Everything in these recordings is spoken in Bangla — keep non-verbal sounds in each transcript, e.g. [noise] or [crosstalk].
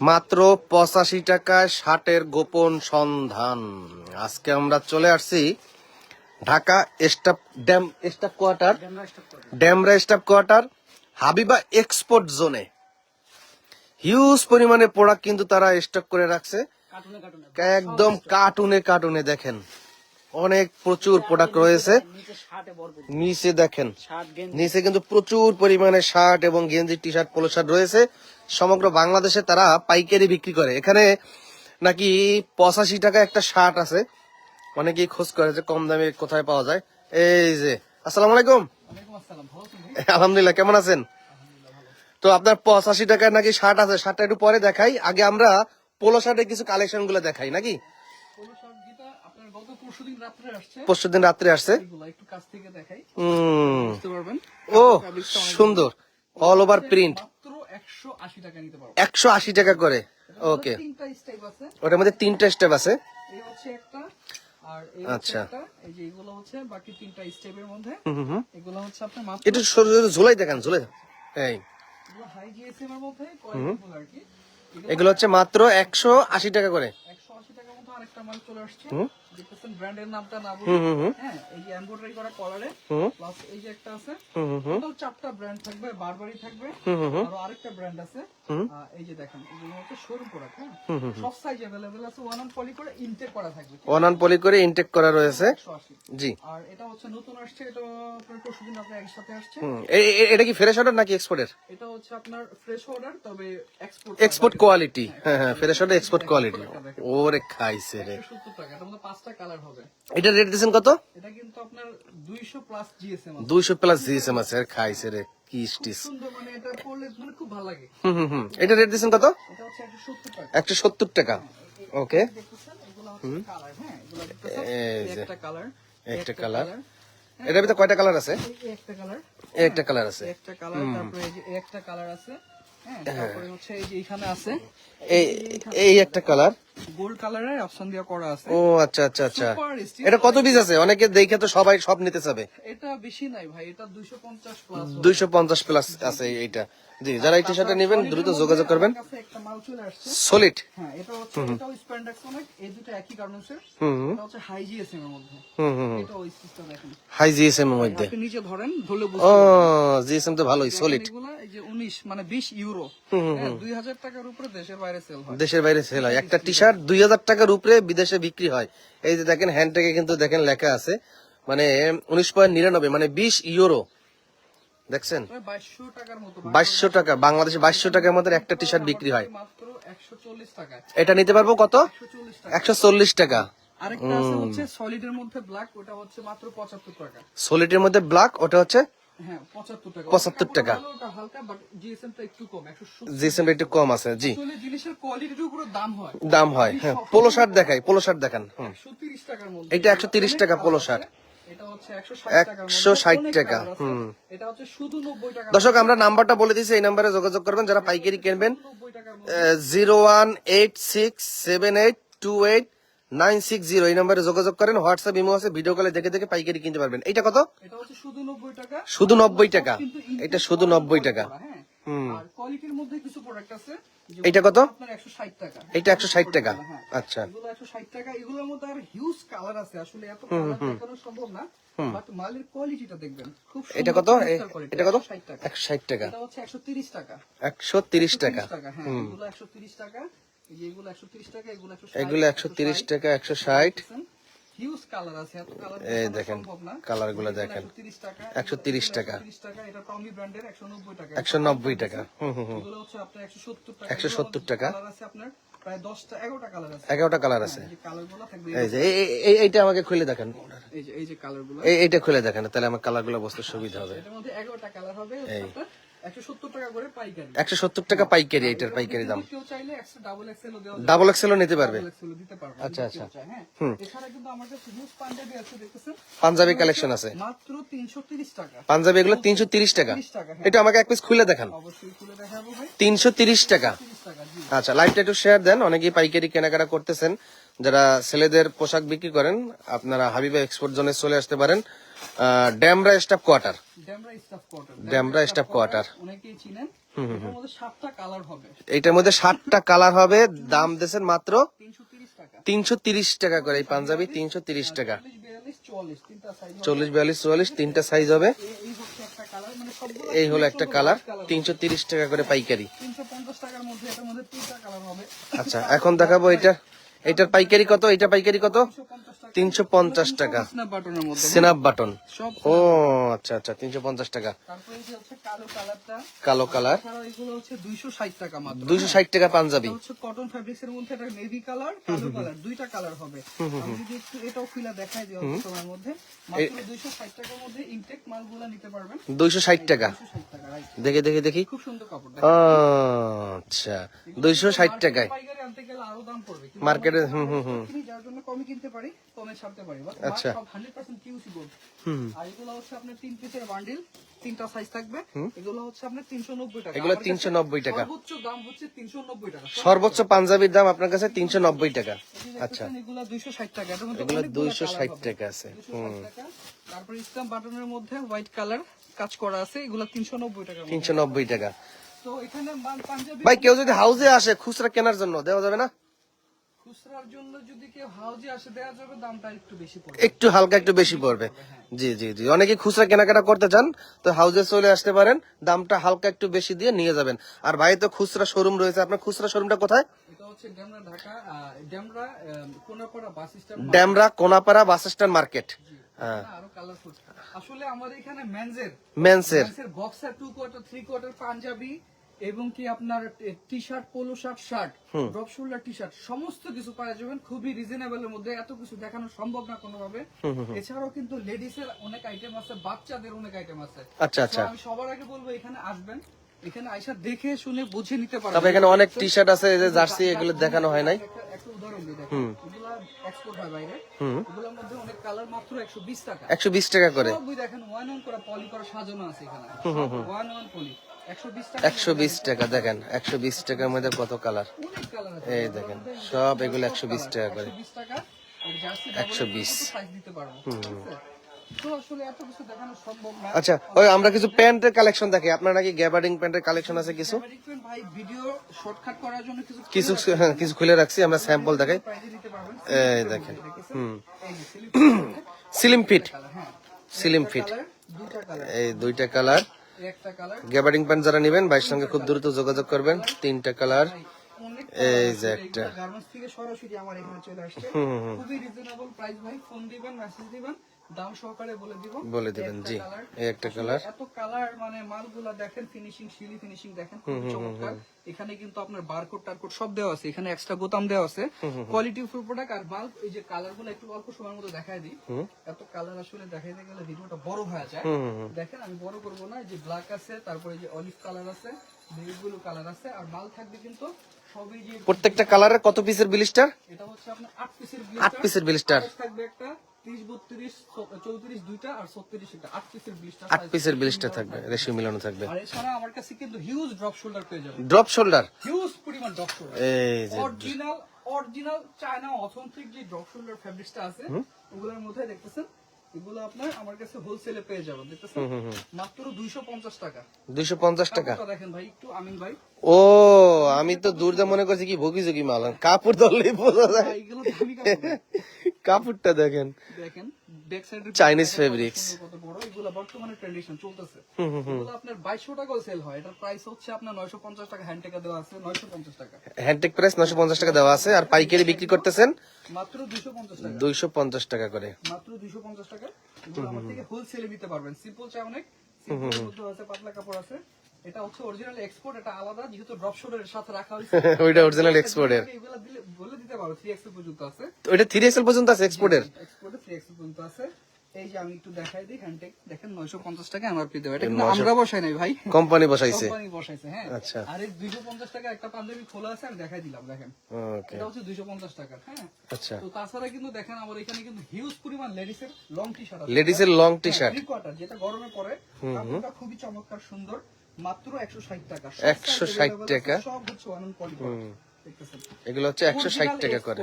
মাত্র পঁচাশি টাকায় ষাটের গোপন সন্ধান। আজকে আমরা চলে আসছি Dhaka staff dam, staff quarter. Demra staff quarter, Habiba export জোনে। হিউজ পরিমাণে প্রোডাক্ট কিন্তু তারা স্টক করে রাখছে। একদম কার্টুনে কার্টুনে দেখেন। অনেক প্রচুর প্রোডাক্ট রয়েছে। নিচে দেখেন। নিচে কিন্তু প্রচুর পরিমাণে শার্ট এবং গেঞ্জি টি শার্ট পোলো শার্ট রয়েছে। সমগ্র বাংলাদেশে তারা পাইকারি বিক্রি করে। এখানে নাকি পঁচাশি টাকা একটা শার্ট আছে। অনেকেই খোঁজ করে যে কম দামে কোথায় পাওয়া যায়। এই যে, আসসালামু আলাইকুম। আলহামদুলিল্লাহ, কেমন আছেন? তো আপনার পঁচাশি টাকার নাকি শার্ট আছে? শার্টটা একটু পরে দেখাই। আগে আমরা পোলো শার্টের কিছু কালেকশনগুলো দেখাই, নাকি? উম, বুঝতে পারবেন? ও সুন্দর। অল ওভার প্রিন্ট মাত্র 180 টাকা নিতে পারবেন একশো আশি টাকা করে। ওকে ওটার মধ্যে তিনটা স্টেপ আছে। আচ্ছা। একটা ঝুলাই দেখান ঝুলাই এই। এগুলো হচ্ছে মাত্র একশো আশি টাকা করে। 180 টাকার মতো আরেকটা মাল চলে আসছে। দেখতেছেন ব্র্যান্ডের নামটা না বলে হুম হুম হুম হ্যাঁ এই যে এমব্রয়ডারি করা কলারে হুম প্লাস এই যে একটা আছে হুম হুম হুম টোটাল চারটা ব্র্যান্ড থাকবে বারবারই থাকবে হুম হুম হুম আরো আরেকটা ব্র্যান্ড আছে হুম। আহ, এই যে দেখেন এগুলো হচ্ছে শোরুম প্রোডাক্ট হ্যাঁ হুম হুম সব সাইজ अवेलेबल আছে ওয়ান অন পলি করে ইনটেক করা থাকবে অনান পলি করে ইনটেক করা রয়েছে 180 জি আর এটা হচ্ছে নতুন আসছে এটা আপনার পরশুদিন আপনার একসাথে আসছে হুম এ- এ- এটা কি ফ্রেশ অর্ডার নাকি এক্সপোর্টের এটা হচ্ছে আপনার ফ্রেশ অর্ডার তবে এক্সপোর্ট এক্সপোর্ট কোয়ালিটি হ্যাঁ হ্যাঁ ফ্রেশ অর্ডার এক্সপোর্ট কোয়ালিটি ওরে খাইছে রে 170 টাকা এটার মধ্যে পাঁচটা কালার হবে। এটা রেট দিয়েছেন কত? এটা কিন্তু আপনার 200 প্লাস জিএসএম আছে। দুইশো প্লাস জিএসএম আছে। খাইছে রে কি স্টিচ সুন্দর মানে এটা পরলে মানে খুব ভালো লাগে। হুম হুম হুম। এটা রেট দিয়েছেন কত? এটা হচ্ছে 170 টাকা। একশো সত্তর টাকা। ওকে হ্যাঁ? একটা কালার একটা কালার। এটার ভিতরে কয়টা কালার আছে? একটা কালার। এই একটা কালার আছে। একটা কালার তারপরে একটা কালার আছে হ্যাঁ? তারপরে হচ্ছে এই যে এখানে আছে। এই এই একটা কালার। গোল্ড কালারের অপশন দিয়ে করা আছে। ও আচ্ছা আচ্ছা আচ্ছা। এটা কত পিস আছে? অনেকে দেখে তো সবাই সব নিতে চাবে। এটা বেশি নাই ভাই এটা 250 প্লাস দুইশো পঞ্চাশ প্লাস আছে এইটা। জি যারা এই টি শার্টটা নেবেন দ্রুত যোগাযোগ করবেন। একটা মাল চলে আসছে। সলিড হ্যাঁ এটা হচ্ছে এটাও স্প্যান্ডেক্স অনেক এই দুটো একই গার্মেন্টসের হুম হুম। এটা হচ্ছে হাই জিএসএম এর মধ্যে। হুম হুম এটা ওই সিস্টেম দেখেন হাই জিএসএম এর মধ্যে। আপনি নিচে ধরেন ধরলে ও জিএসএম তো ভালোই সলিড এগুলা এই যে 19 মানে 20 ইউরো হ্যাঁ 2000 টাকার উপরে দেশের বাইরে সেল হয়। দেশের বাইরে সেল হয়। একটা টি শার্ট দুই হাজার টাকার উপরে বিদেশে বিক্রি হয়। এই যে দেখেন হ্যান্ডটেকে কিন্তু দেখেন লেখা আছে। মানে উনিশ পয়েন্ট নিরানব্বই মানে বিশ ইউরো। দেখছেন? তবে 2200 টাকার মতো বাইশশো টাকা বাংলাদেশে বাইশশো টাকার মধ্যে একটা টি শার্ট বিক্রি হয়। মাত্র 140 টাকা এটা নিতে পারব কত? একশো চল্লিশ টাকা। সলিডের মধ্যে ব্ল্যাক ওটা হচ্ছে মাত্র 75 টাকা। সলিডের মধ্যে ব্ল্যাক ওটা হচ্ছে হ্যাঁ 75 টাকা। 75 টাকা। কাপড় ভালো, ওটা হালকা বাট জিএসএম একটু কম 170 জিএসএম একটু কম আছে জি। দাম হয়। হ্যাঁ পোলো শার্ট দেখাই পোলো শার্ট দেখান হুম। 130 টাকার মধ্যে। এটা একশো তিরিশ টাকা পোলো শার্ট এটা হচ্ছে 160 টাকার মধ্যে। 160 অনেক টাকা, হুম। এটা হচ্ছে শুধু 90 টাকা দর্শক আমরা নাম্বারটা বলে দিচ্ছি এই নাম্বারে যোগাযোগ করবেন যারা পাইকারি কিনবেন 90 টাকার মধ্যে। Zero one eight six seven eight two eight nine six zero এই নাম্বারে যোগাযোগ করেন হোয়াটসঅ্যাপ ইমো আছে ভিডিও কলে দেখে দেখে পাইকারি কিনতে পারবেন। এটা কত শুধু 90 টাকা। নব্বই টাকা। এটা শুধু নব্বই টাকা। হুম। আর কোয়ালিটির মধ্যে কিছু প্রোডাক্ট আছে যেগুলো এটা কত? আপনার 160 টাকা। এটা একশো ষাট টাকা। আচ্ছা। এগুলো 160 টাকা এগুলোর মধ্যে আর হিউজ কালার আছে। আসলে এত কালার সম্ভব না মালের কোয়ালিটিটা দেখবেন। এটা কত? এ- চমৎকার quality, এটা কত? একশো ষাট টাকা। এটা হচ্ছে 130 টাকা। একশো তিরিশ টাকা। হ্যাঁ এগুলো 130 টাকা এই যে এগুলো 130 টাকা। এগুলো 160 এগুলো একশো তিরিশ টাকা একশো ষাট। হিউজ কালার আছে এত কালার এই দেখেন, সম্ভব কালারগুলো দেখেন। 130 টাকা 130 টাকা। 130 টাকা এটা টমি ব্র্যান্ডের 190 টাকা। একশো নব্বই টাকা। হুম হুম হুম। এগুলো হচ্ছে আপনার 170 টাকা। 170 টাকা। কালার আছে আপনার প্রায় 10টা 11টা কালার আছে। এগারোটা কালার আছে। এই যে এই যে এই- এই- এই- এইটা আমাকে খুলে দেখেন। এইটা খুলে দেখেন তাহলে আমার কালারগুলো বুঝতে সুবিধা হবে। মধ্যে 11টা কালার হবে আপনার 170 টাকা একশো সত্তর টাকা পাইকারি এইটার পাইকারি দাম। ডাবল এক্সেলও নিতে পারবে। আচ্ছা, আচ্ছা। হ্যাঁ। পাঞ্জাবি পাঞ্জাবি কালেকশন আছে মাত্র 330 টাকা। পাঞ্জাবি এগুলো তিনশো তিরিশ টাকা। 30 হ্যাঁ। এটা আমাকে এক পিস খুলে দেখান। তিনশো তিরিশ টাকা। 30 টাকা জি। আচ্ছা লাইভটা একটু শেয়ার দেন। অনেকেই পাইকারি কেনাকাটা করতেছেন। যারা ছেলেদের পোশাক বিক্রি করেন আপনারা হাবিবা এক্সপোর্ট জোনে চলে আসতে পারেন। Demra staff quarter. Demra staff quarter. Demra staff quarter. অনেকেই চিনেন। এটার মধ্যে সাতটা কালার হবে। এইটার মধ্যে ষাটটা কালার হবে দাম দিয়েছেন মাত্র তিনশো তিরিশ টাকা। করে এই পাঞ্জাবি তিনশো তিরিশ টাকা। চল্লিশ বিয়াল্লিশ চুয়াল্লিশ তিনটা সাইজ হবে। এই মানে এই হলো একটা কালার তিনশো তিরিশ টাকা করে পাইকারি। তিনশো পঞ্চাশ টাকার মধ্যে এটার মধ্যে তিনটা কালার হবে। আচ্ছা এখন দেখাবো এটা। এটার পাইকারি কত? এটা পাইকারি কত? তিনশো পঞ্চাশ টাকা। স্ন্যাপ বাটন ও আচ্ছা আচ্ছা তিনশো পঞ্চাশ টাকা। কালো কালার এগুলো হচ্ছে দুইশো ষাট টাকা পাঞ্জাবি। কটন ফ্যাব্রিক্স এর মধ্যে একটা নেভি কালার কালো কালার দুইটা কালার হবে। যদি একটু এটাও খুলে দেখাই দিই অল্প মধ্যে। মাত্র দুইশো ষাট টাকার মধ্যে ইনটেক মালগুলো নিতে পারবেন। দুইশো ষাট টাকা। দেখে দেখে দেখি। খুব সুন্দর কাপড় ও, আচ্ছা। দুইশো ষাট টাকায়। মার্কেটে হুম হুম হুম। যার জন্য কমে কিনতে পারি কমে ছাড়তে পারি। আচ্ছা। সব হান্ড্রেড পার্সেন্ট কিউসি বোর্ড হুম আর এগুলো হচ্ছে আপনার তিন পিসের বান্ডিল তিনটা সাইজ থাকবে। এগুলো হচ্ছে আপনার তিনশো নব্বই টাকা। এগুলো 390 টাকা। সর্বোচ্চ দাম হচ্ছে তিনশো নব্বই টাকা। সর্বোচ্চ পাঞ্জাবির দাম আপনার কাছে তিনশো নব্বই টাকা। আচ্ছা। এগুলো দুইশো ষাট টাকা। এগুলো। টাকা আছে। 260 টাকা। তারপরে ইসলাম বাটনের মধ্যে হোয়াইট কালার কাজ করা আছে। এগুলো তিনশো নব্বই টাকা তিনশো নব্বই টাকা। তো এখানে পাঞ্জাবি ভাই কেউ যদি হাউসে আসে খুচরা কেনার জন্য দেওয়া যাবে না? খুচরার জন্য যদি কেউ হাউজে আসে দেওয়া যাবে দামটা একটু বেশি পড়বে। একটু হালকা একটু বেশি পড়বে। জি জি জি। অনেকে খুচরা কেনাকাটা করতে চান তো হাউসে চলে আসতে পারেন। দামটা হালকা একটু বেশি দিয়ে নিয়ে যাবেন। আর ভাই তো খুচরা শোরুম রয়েছে। আপনার খুচরা শোরুমটা কোথায়? Demra Konapara bus stand market. হ্যাঁ। আসলে আমাদের এখানে মেন্সের মেন্সের boxer two quarter three quarter panjabi এবং কি আপনার T shirt polo shirt shirt drop shoulder T shirt সমস্ত কিছু পাওয়া যাবেন খুবই রিজনেবল এর মধ্যে এত কিছু দেখানো সম্ভব না কোনোভাবে। এছাড়াও কিন্তু লেডিস এর অনেক আইটেম আছে বাচ্চাদের অনেক আইটেম আছে। আচ্ছা আচ্ছা। আমি সবার আগে বলব এখানে আসবেন এখানে আইসা দেখে শুনে বুঝে নিতে পারবেন। তবে এখানে অনেক টি শার্ট আছে যে জার্সি এগুলো দেখানো হয় নাই। একটা একটা উদাহরণ দিই দেখেন। এগুলা এক্সপোর্ট হয় বাইরে। এগুলোর মধ্যে অনেক কালার মাত্র একশো বিশ টাকা। একশো বিশ টাকা করে। সবই দেখেন ওয়ান ওয়ান করা পলি করা সাজানো আছে এখানে। ওয়ান ওয়ান পলি একশো বিশ টাকা। একশো বিশ দেখেন একশো বিশ টাকার মধ্যে কত কালার? এই দেখেন সব এগুলো একশো বিশ টাকা করে। বিশ টাকা 120 সাইজ দিতে পারব। ঠিক আছে? তো আসলে এত কিছু দেখানো সম্ভব আচ্ছা ওই আমরা কিছু প্যান্টের কালেকশন দেখি। আপনার নাকি গ্যাবার্ডিং প্যান্টের কালেকশন আছে কিছু? Fabric ভাই ভিডিও শর্টকাট করার জন্য কিছু কিছু হ্যাঁ, কিছু খুলে রাখছি আমরা স্যাম্পল দেখাই। এই দেখেন হুম। সিলিম ফিট সিলিম ফিট এই দুইটা কালার। গ্যাবার্ডিং প্যান্ট যারা নেবেন ভাইয়ের সঙ্গে খুব দ্রুত যোগাযোগ করবেন। তিনটা কালার। এই যে একটা। গার্মেন্টস থেকে সরাসরি আমার এখানে চলে আসছে। খুবই রিজনেবল প্রাইস ভাই। ফোন দিবেন মেসেজ দিবেন। দাম সহকারে বলে দিব। বলে দিবেন জি এই একটা কালার এত কালার মানে মালগুলা দেখেন ফিনিশিং সিলি ফিনিশিং দেখেন খুব চমৎকার। এখানে কিন্তু আপনার বারকোড টারকোড সব দেওয়া আছে। এখানে এক্সট্রা বোতাম দেওয়া আছে। কোয়ালিটি ফুল প্রোডাক্ট আর মাল এই যে কালারগুলো একটু অল্প সময়ের মধ্যে দিই। এত কালার আসলে দেখাইতে গেলে ভিডিওটা বড় হয়ে যায়। দেখেন আমি বড় করব না এই যে ব্ল্যাক আছে তারপরে যে অলিভ কালার আছে কালার আছে আর মাল থাকবে কিন্তু সবই যে প্রত্যেকটা কালারের কত পিসের বিলিস্টার এটা হচ্ছে আপনার আট পিসের আট পিসের বিলিস্টার থাকবে একটা। ত্রিশ বত্রিশ চৌত্রিশ দুইটা আর ছত্রিশ একটা। আট পিসের ব্লিস্টার আট পিসের বিলিস্টার থাকবে রেশিও মিলানো থাকবে। আর এছাড়া আমার কাছে কিন্তু হিউজ ড্রপ শোল্ডার পেয়ে যাবেন। ড্রপ শোল্ডার হিউজ পরিমাণ ড্রপ শোল্ডার এই যে অরিজিনাল অরিজিনাল চায়না অথেন্টিক যে ড্রপ শোল্ডার ফ্যাব্রিক্সটা আছে ওগুলোর মধ্যে দেখতেছেন এগুলো আপনার আমার কাছে হোলসেলে পেয়ে যাবেন। দেখতেছেন? মাত্র দুইশো পঞ্চাশ টাকা। দুইশো পঞ্চাশ টাকা? দেখেন ভাই একটু আমিন ভাই। ও আমি তো দূরদা মনে করছি কি ভুগি যোগি মাল কাপড় ধরলেই বোঝা যায়। এগুলো দামি কাপড়। কাপড়টা দেখেন। দেখেন ব্যাক সাইডের Chinese fabrics. কত বড় এগুলো বর্তমানে ট্রেডিশন চলতেছে। এগুলো আপনার 2200 টাকা সেল হয় এটার প্রাইস হচ্ছে আপনার 950 টাকা হ্যান্ড টাকা দেওয়া আছে 950 টাকা। হ্যান্ডটেক প্রাইস নশো পঞ্চাশ টাকা দেওয়া আছে আর পাইকারি বিক্রি করতেছেন মাত্র 250 টাকা। দুইশো পঞ্চাশ টাকা করে। মাত্র 250 টাকা। এগুলো আমার থেকে হোলসেলে নিতে পারবেন। সিম্পল চাই অনেক সিম্পল মধ্যে আছে পাতলা কাপড় আছে। এটা হচ্ছে অরিজিনাল এক্সপোর্ট এটা আলাদা যেহেতু ড্রপ শোল্ডারের সাথে রাখা হয়েছে। [laughs] ওইটা অরিজিনাল এক্সপোর্টের এগুলো দিলে বলে দিতে পারো 3 পর্যন্ত আছে। থ্রি এক্সেল পর্যন্ত আছে এক্সপোর্টের এক্সপোর্টে পর্যন্ত আছে। এই যে আমি একটু দেখাই দিই হ্যান্ডটেক দেখেন 950 টাকা এমআরপি এটা কিন্তু আমরা বসাই নাই ভাই। কোম্পানি বসাইছে। কোম্পানি বসাইছে হ্যাঁ। আচ্ছা। আর এই 250 টাকা একটা পাঞ্জাবি খোলা আছে আমি দেখাই দিলাম দেখেন। ওকে এটা হচ্ছে 250 টাকা হ্যাঁ। আচ্ছা। তো তাছাড়া কিন্তু দেখেন আমার এখানে কিন্তু হিউজ পরিমাণ লেডিস এর লং টি শার্ট আছে। লেডিসের long T shirt three quarter যেটা গরমে পরে কাপড়টা খুবই চমৎকার সুন্দর। মাত্র 160 টাকা। 160 টাকা। সব হচ্ছে ওয়ান কোয়ালিটি এগুলো হচ্ছে একশো ষাট টাকা করে।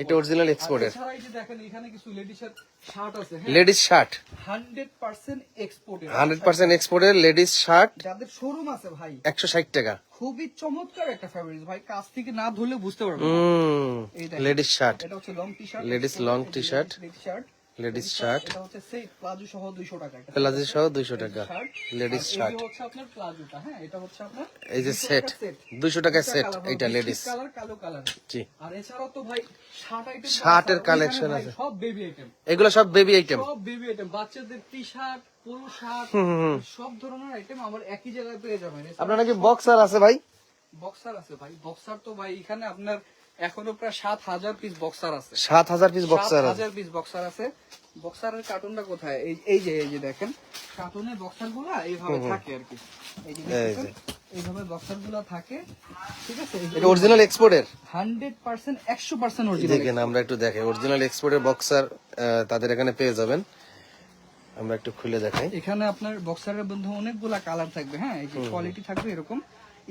এটা অরিজিনাল এক্সপোর্টের এছাড়া এই যে দেখেন এখানে কিছু লেডিসের শার্ট আছে লেডিস শার্ট হান্ড্রেড পার্সেন্ট এক্সপোর্টের হান্ড্রেড পার্সেন্ট এক্সপোর্টের লেডিস শার্ট যাদের শোরুম আছে ভাই একশো ষাট টাকা। খুবই চমৎকার একটা ভাই কাছ থেকে না ধরলে বুঝতে পারবেন লেডিস শার্ট এটা হচ্ছে long T shirt Ladies long t-shirt, shirt ladies shirt. এটা হচ্ছে সেই প্লাজো সহ 200 টাকা। প্লাজো সহ দুইশো টাকা লেডিস শার্ট। যে হচ্ছে আপনার প্লাজোটা হ্যাঁ? এটা হচ্ছে আপনার এই যে সেট টাকার set। দুইশো টাকার দুইটা সেট biscuit লেডিস। কালার কালো কালার জি। আর এছাড়াও তো ভাই শার্ট আইটেম শার্টের collection আছে। সব বেবি আইটেম এগুলো সব বেবি আইটেম সব বেবি আইটেম বাচ্চাদের টি শার্ট পুরো শার্ট সব ধরনের আইটেম আমার একই জায়গায় পেয়ে যাবেন। আপনার নাকি বক্সার আছে ভাই? বক্সার আছে ভাই বক্সার তো ভাই এখানে আপনার এখনও প্রায় সাত হাজার পিস বক্সার আছে। সাত হাজার পিস বক্সার হাজার পিস বক্সার আছে। বক্সারের কার্টুনটা কোথায়? এই এই যে এই যে দেখেন কার্টুনের বক্সারগুলা এইভাবে থাকে আর কি। এই যে এইভাবে বক্সারগুলা থাকে। ঠিক আছে? এটা অরিজিনাল এক্সপোর্টের হান্ড্রেড পার্সেন্ট একশো পার্সেন্ট অরিজিনাল দেখেন আমরা একটু দেখাই অরিজিনাল এক্সপোর্টের বক্সার তাদের এখানে পেয়ে যাবেন। আমরা একটু খুলে দেখাই। এখানে আপনার বক্সারের মধ্যে অনেকগুলা কালার থাকবে হ্যাঁ? এই যে কোয়ালিটি থাকবে এরকম।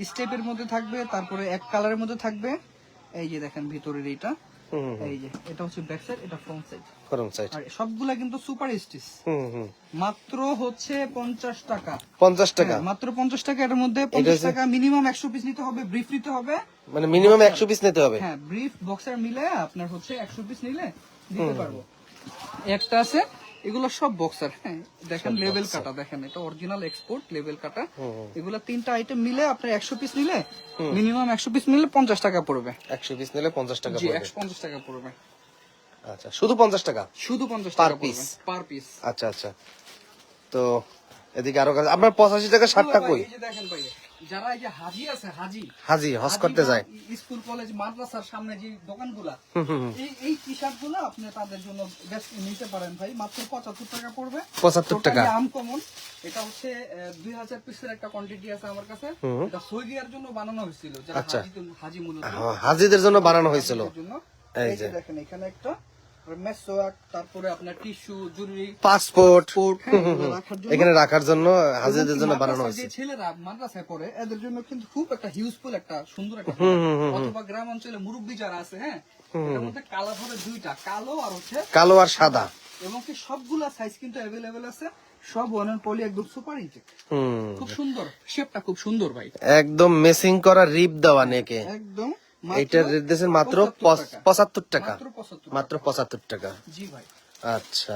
স্টেপের মধ্যে থাকবে তারপরে এক কালারের মধ্যে থাকবে। এই যে দেখেন ভিতরের এইটা। এই যে এটা হচ্ছে ব্যাক সাইড এটা ফ্রন্ট সাইড করম সাইড আর সবগুলা কিন্তু সুপার স্টিচ হুম হুম। মাত্র হচ্ছে পঞ্চাশ টাকা। পঞ্চাশ টাকা। হ্যাঁ, মাত্র পঞ্চাশ টাকা এর মধ্যে পঞ্চাশ টাকা মিনিমাম একশো পিস নিতে হবে ব্রিফ নিতে হবে। মানে মিনিমাম একশো পিস নিতে হবে। হ্যাঁ ব্রিফ বক্সার মিলে আপনার হচ্ছে একশো পিস নিলে দিতে পারব। একটা আছে এগুলো সব বক্সার হ্যাঁ। দেখেন লেভেল কাটা দেখেন এটা অরিজিনাল এক্সপোর্ট লেভেল কাটা। এগুলো তিনটা আইটেম মিলে আপনার একশো পিস নিলে মিনিমাম একশো পিস নিলে পঞ্চাশ টাকা পড়বে। একশো পিস নিলে পঞ্চাশ টাকা একশো পঞ্চাশ টাকা পড়বে। আচ্ছা শুধু পঞ্চাশ টাকা? শুধু পঞ্চাশ Per টাকা পার পিস আচ্ছা আচ্ছা। তো এদিকে আরও কাজ- আপনার পঁচাশি টাকা ষাটটা কই? দেখেন ভাই যারা এই যে হাজি আছে হাজি। হাজি হজ করতে যায়। স্কুল কলেজ মাদ্রাসার সামনে যে দোকানগুলা এই এই টি শার্টগুলো আপনি তাদের জন্য নিতে পারেন ভাই। মাত্র পঁচাত্তর টাকা পড়বে। পঁচাত্তর টাকা। আনকমন এটা হচ্ছে দুই হাজার পিসের একটা কোয়ান্টিটি আছে আমার কাছে। এটা সৌদিয়ার জন্য বানানো হয়েছিল যারা আচ্ছা। হাজি হাজি মূলত। হ্যাঁ, হাজিদের জন্য বানানো হয়েছিল। এই যে। দেখেন এখানে একটা তারপরে আপনার টিস্যু জরুরি। পাসপোর্ট। পোর্ট রাখার জন্য এখানে রাখার জন্য হাজিদের জন্য বানানো হয়েছে। যে ছেলেরা মাদ্রাসায় পড়ে এদের জন্য কিন্তু খুব একটা হিউজফুল একটা সুন্দর একটা অথবা গ্রাম অঞ্চলে মুরব্বী যারা আছে হ্যাঁ? এটার মধ্যে কালার হবে দুইটা কালো আর হচ্ছে কালো আর সাদা। এবং কি সবগুলা সাইজ কিন্তু অ্যাভেলেবেল আছে সব ওয়ান পলি একদম সুপার ইনটেক খুব সুন্দর শেপটা খুব সুন্দর ভাই। একদম মেসিং করা রিপ দেওয়া নেকে। একদম। এইটার রেট দিয়েছেন মাত্র পঁচাত্তর টাকা। মাত্র পঁচাত্তর টাকা। জি ভাই। আচ্ছা।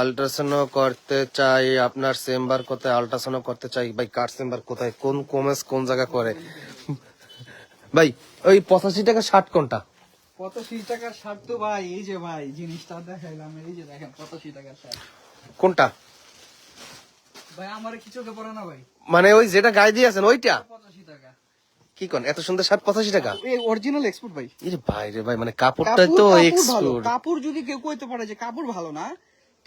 আল্ট্রাসাউন্ড করতে চাই আপনার চেম্বার কোথায়? আল্ট্রাসাউন্ড করতে চাই। ভাই কার চেম্বার কোথায়? কোন কমেস কোন জায়গা করে? ভাই ওই পঁচাশি টাকা ষাট কোনটা? পঁচাশি টাকার শার্ট তো ভাই এই যে ভাই জিনিসটা দেখাইলাম এই যে দেখেন পঁচাশি টাকার শার্ট কোনটা? ভাই আমার কিছু পড়ে না ভাই? মানে ওই যেটা গায়ে দিয়ে আছেন ওইটা? পঁচাশি টাকা। কি কোন এত সুন্দর ষাট পঁচাশি টাকা এই অরিজিনাল এক্সপোর্ট ভাই ইরে ভাই রে ভাই মানে কাপড়টাই কাপড় তো কাপড় ভালো এক্সপোর্ট কাপড় যদি কেউ কইতে পারে যে কাপড় ভালো না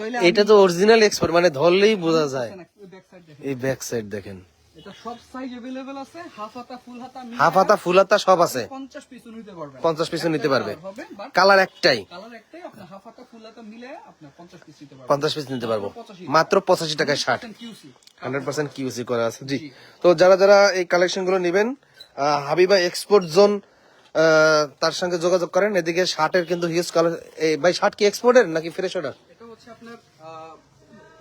তাহলে এটা তো অরিজিনাল এক্সপোর্ট মানে ধরলেই বোঝা যায় ব্যাক সাইড দেখেন এই ব্যাক সাইড দেখেন এটা সব সাইজ अवेलेबल আছে হাফ হাতা ফুল হাতা মিলে হাফ হাতা ফুল হাতা সব আছে 50 পিস নিতে পারবেন পঞ্চাশ পিসও নিতে পারবে কালার হবে বাট কালার একটাই কালার একটাই আপনার হাফ হাতা ফুল হাতা মিলে আপনার 50 পিস নিতে পারবেন পঞ্চাশ পিস নিতে পারবো 85 মাত্র পঁচাশি টাকায় ষাট কিউসি হান্ড্রেড পার্সেন্ট কিউসি করা আছে জি তো যারা যারা এই কালেকশন গুলো নেবেন আহ, হাবিবা এক্সপোর্ট জোন তার সঙ্গে যোগাযোগ করেন। এদিকে শার্টের কিন্তু হিউজ কালার এই ভাই শার্ট কি এক্সপোর্টের নাকি ফ্রেশ অর্ডার এটা হচ্ছে আপনার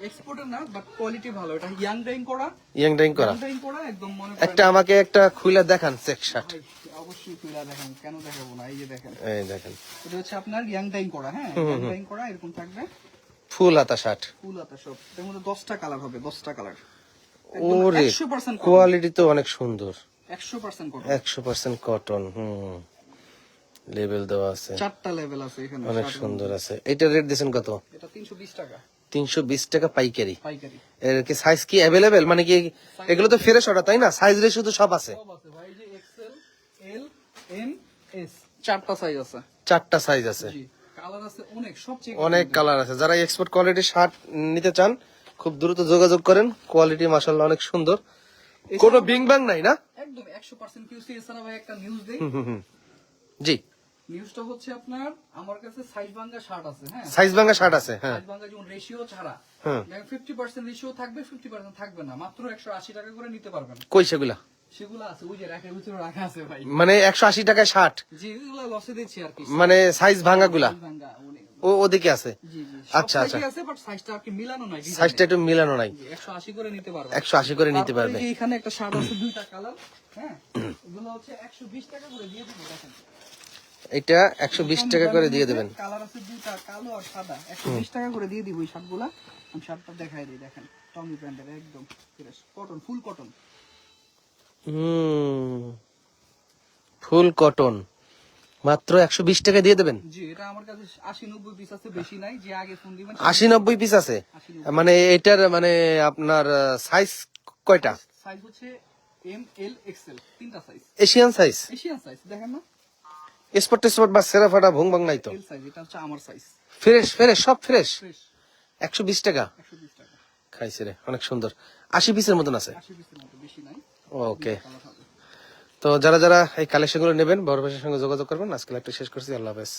এক্সপোর্টার না বাট কোয়ালিটি ভালো। এটা ইয়াং ডাইং করা। ইয়াং ডাইং করা। ডাইং করা একদম মনে একটা আমাকে একটা খুলে দেখান চেক শার্ট অবশ্যই খুলে দেখেন কেন দেখাবো না? এই যে দেখেন। এই দেখেন। এটা হচ্ছে আপনার ইয়াং ডাইং করা হ্যাঁ? ইয়াং ডাইং করা এরকম থাকবে। ফুল হাতা শার্ট ফুল হাতা সব। এর মধ্যে দশটা কালার হবে দশটা কালার ওরে কোয়ালিটি তো অনেক সুন্দর। একশো পার্সেন্ট কটন হুম। দেওয়া আছে। চারটা লেভেল আছে এখানে অনেক সুন্দর আছে। এইটার রেট দিয়েছেন কত? এটা তিনশো বিশ টাকা। পাইকারি। পাইকারি। এর কি সাইজ কি মানে কি এগুলো তো ফ্রেশ অর্ডার তাই না? সাইজ রেশিও তো সব আছে। সব আছে ভাই যে এক্সেল এল এম এস চারটা সাইজ আছে। চারটা সাইজ আছে। জি কালার আছে অনেক কালার আছে। যারা এক্সপোর্ট কোয়ালিটির শার্ট নিতে চান খুব দ্রুত যোগাযোগ করেন। কোয়ালিটি মাসাল্লাহ অনেক সুন্দর। কোনো বিং ব্যাং নাই না? একদম একশো পার্সেন্ট কিউসি এছাড়া ভাই একটা নিউজ দেই। জি। নিউজটা হচ্ছে আপনার আমার কাছে সাইজ ভাঙ্গা শার্ট আছে হ্যাঁ? সাইজ ভাঙা শার্ট আছে হ্যাঁ। সাইজ ভাঙ্গা যেমন রেশিও ছাড়া। ফিফটি পার্সেন্ট রেশিও থাকবে ফিফটি পার্সেন্ট থাকবে না মাত্র একশো আশি টাকা করে নিতে পারবেন। কই সেগুলা? সেগুলো আছে ওই যে রাখার ভিতরে রাখা আছে ভাই। মানে একশো আশি টাকায় ষাট যেগুলো লসে দিচ্ছি আর কি। মানে সাইজ ভাঙা গুলা ভাঙ্গা। ও ওদিকে আছে। আচ্ছা, আচ্ছা। সাইজটা একটু মিলানো নাই। একশো আশি করে নিতে পারবে। একশো আশি করে নিতে তারপরে পারবে। যে এখানে একটা শার্ট আছে দুইটা কালার হ্যাঁ? এগুলো হচ্ছে একশো বিশ টাকা করে দিয়ে দিব দেখেন। এটা একশো বিশ টাকা করে দিয়ে দেবেন। কালার আছে দুইটা কালো আর সাদা। একশো বিশ টাকা করে দিয়ে দিব এই শার্টগুলা। আমি শার্টটা দেখাই দিই দেখেন। টমি একদম ফ্রেশ কটন ফুল কটন হুম। ফুল কটন মাত্র একশো বিশ টাকা দিয়ে দেবেন? আশি নব্বই পিস আছে মানে এটার মানে আপনার সাইজ কয়টা? সাইজ হচ্ছে এম এল এক্সেল তিনটা size Asian size Asian size দেখেন না? স্পট টেসপট বা সেরা ফাটা ভুং ভাং নাই তো? সাইজ এটা হচ্ছে আমার সাইজ ফ্রেশ ফ্রেশ সব ফ্রেশ একশো বিশ টাকা? খাইছে রে অনেক সুন্দর। আশি পিসের মতন আছে? ওকে তো যারা যারা এই কালেকশনগুলো নেবেন বড় ভাইয়ের সঙ্গে যোগাযোগ করবেন। আজকে একটা শেষ করছি। আল্লাহ হাফেজ।